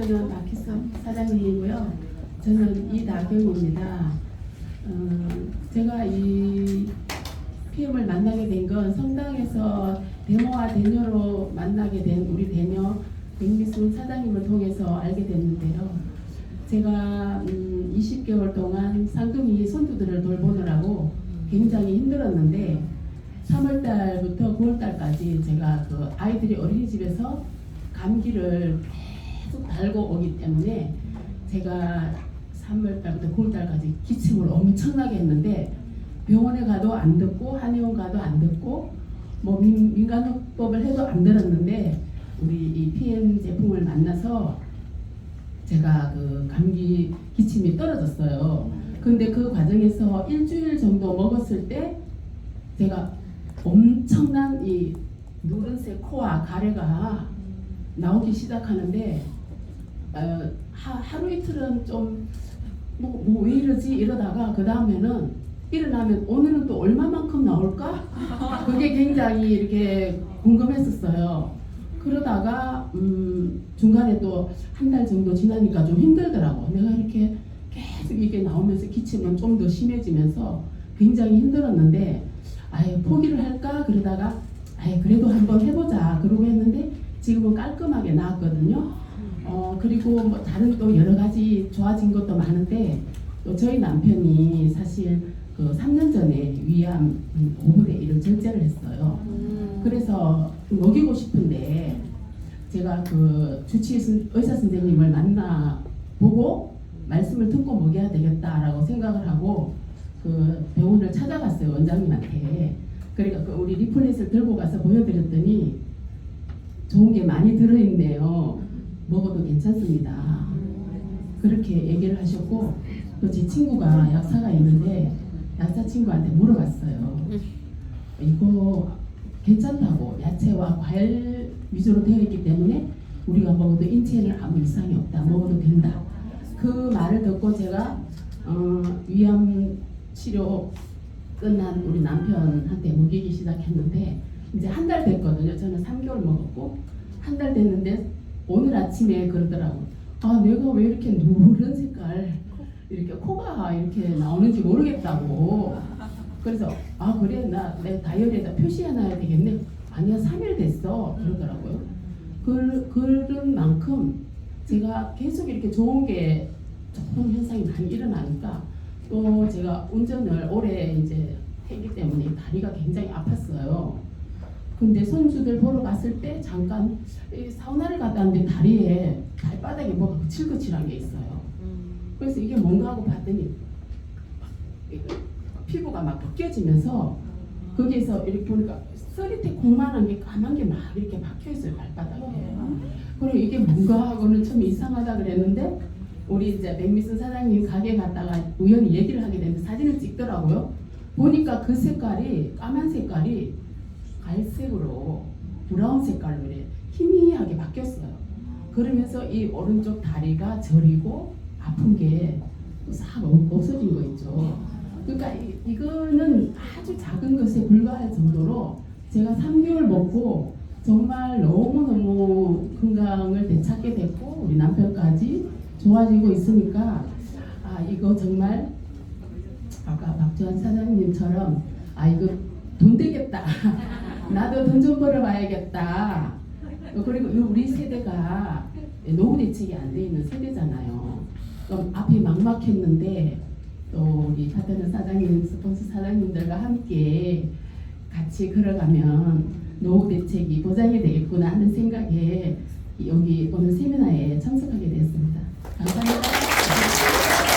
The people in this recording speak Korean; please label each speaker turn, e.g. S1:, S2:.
S1: 저는 박희선 사장님이고요. 저는 이다경입니다. 어, 제가 이 PM을 만나게 된 건 성당에서 대모와 대녀로 만나게 된 우리 대녀 백미순 사장님을 통해서 알게 됐는데요. 제가 음, 20개월 동안 쌍둥이 손주들을 돌보느라고 굉장히 힘들었는데 3월달부터 9월달까지 제가 그 아이들이 어린이집에서 감기를 계속 달고 오기 때문에 제가 3월달부터 9월달까지 기침을 엄청나게 했는데 병원에 가도 안 듣고 한의원 가도 안 듣고 뭐 민, 민간요법을 해도 안 들었는데 우리 이 PM 제품을 만나서 제가 그 감기 기침이 떨어졌어요. 근데 그 과정에서 일주일 정도 먹었을 때 제가 엄청난 이 누른색 코와 가래가 나오기 시작하는데 어, 하, 하루 이틀은 좀 뭐 뭐 왜 이러지 이러다가 그 다음에는 일어나면 오늘은 또 얼마만큼 나올까? 그게 굉장히 이렇게 궁금했었어요. 그러다가 음, 중간에 또 한 달 정도 지나니까 좀 힘들더라고. 내가 이렇게 계속 이게 나오면서 기침은 좀 더 심해지면서 굉장히 힘들었는데 아예 포기를 할까 그러다가 아예 그래도 한번 해보자 그러고 했는데 지금은 깔끔하게 나았거든요. 어 그리고 뭐 다른 또 여러 가지 좋아진 것도 많은데 또 저희 남편이 사실 그 3년 전에 위암 5분의 1을 절제를 했어요. 그래서 먹이고 싶은데 제가 그 주치의 선- 의사 선생님을 만나 보고 말씀을 듣고 먹여야 되겠다라고 생각을 하고 그 병원을 찾아갔어요 원장님한테. 그러니까 그 우리 리플렛을 들고 가서 보여드렸더니 좋은 게 많이 들어있네요. 먹어도 괜찮습니다. 그렇게 얘기를 하셨고 또 제 친구가 약사가 있는데 약사 친구한테 물어봤어요. 이거 괜찮다고 야채와 과일 위주로 되어 있기 때문에 우리가 먹어도 인체에는 아무 이상이 없다. 먹어도 된다. 그 말을 듣고 제가 어, 위암 치료 끝난 우리 남편한테 먹이기 시작했는데 이제 한 달 됐거든요. 저는 3개월 먹었고 한 달 됐는데 오늘 아침에 그러더라고. 아 내가 왜 이렇게 누런 색깔 이렇게 코가 이렇게 나오는지 모르겠다고. 그래서 아 그래 나 내 다이어리에다 표시해놔야 되겠네. 아니야 3일 됐어 그러더라고요. 그 그런 만큼 제가 계속 이렇게 좋은 게 좋은 현상이 많이 일어나니까 또 제가 운전을 오래 이제 했기 때문에 다리가 굉장히 아팠어요. 근데 손주들 보러 갔을 때 잠깐 이 사우나를 갔다 왔는데 다리에 발바닥에 뭐가 거칠거칠한 게 있어요. 그래서 이게 뭔가 하고 봤더니 피부가 막 벗겨지면서 거기에서 이렇게 보니까 서리태 공만한 게 까만 게 막 이렇게 박혀 있어요 발바닥에. 그리고 이게 뭔가 하고는 좀 이상하다 그랬는데 우리 이제 백미순 사장님 가게 갔다가 우연히 얘기를 하게 됐는데 사진을 찍더라고요. 보니까 그 색깔이 까만 색깔이 갈색으로 브라운 색깔로 이렇게 희미하게 바뀌었어요. 그러면서 이 오른쪽 다리가 저리고 아픈 게싹 없어진 거 있죠. 그러니까 이, 이거는 아주 작은 것에 불과할 정도로 제가 3개월 먹고 정말 너무너무 건강을 되찾게 됐고 우리 남편까지 좋아지고 있으니까 아 이거 정말 아까 박주환 사장님처럼 아 이거 돈 되겠다 나도 돈 좀 벌어봐야겠다. 그리고 이 우리 세대가 노후 대책이 안 돼 있는 세대잖아요. 그럼 앞이 막막했는데 또 우리 파트너 사장님 스폰서 사장님들과 함께 같이 걸어가면 노후 대책이 보장이 되겠구나 하는 생각에 여기 오늘 세미나에 참석하게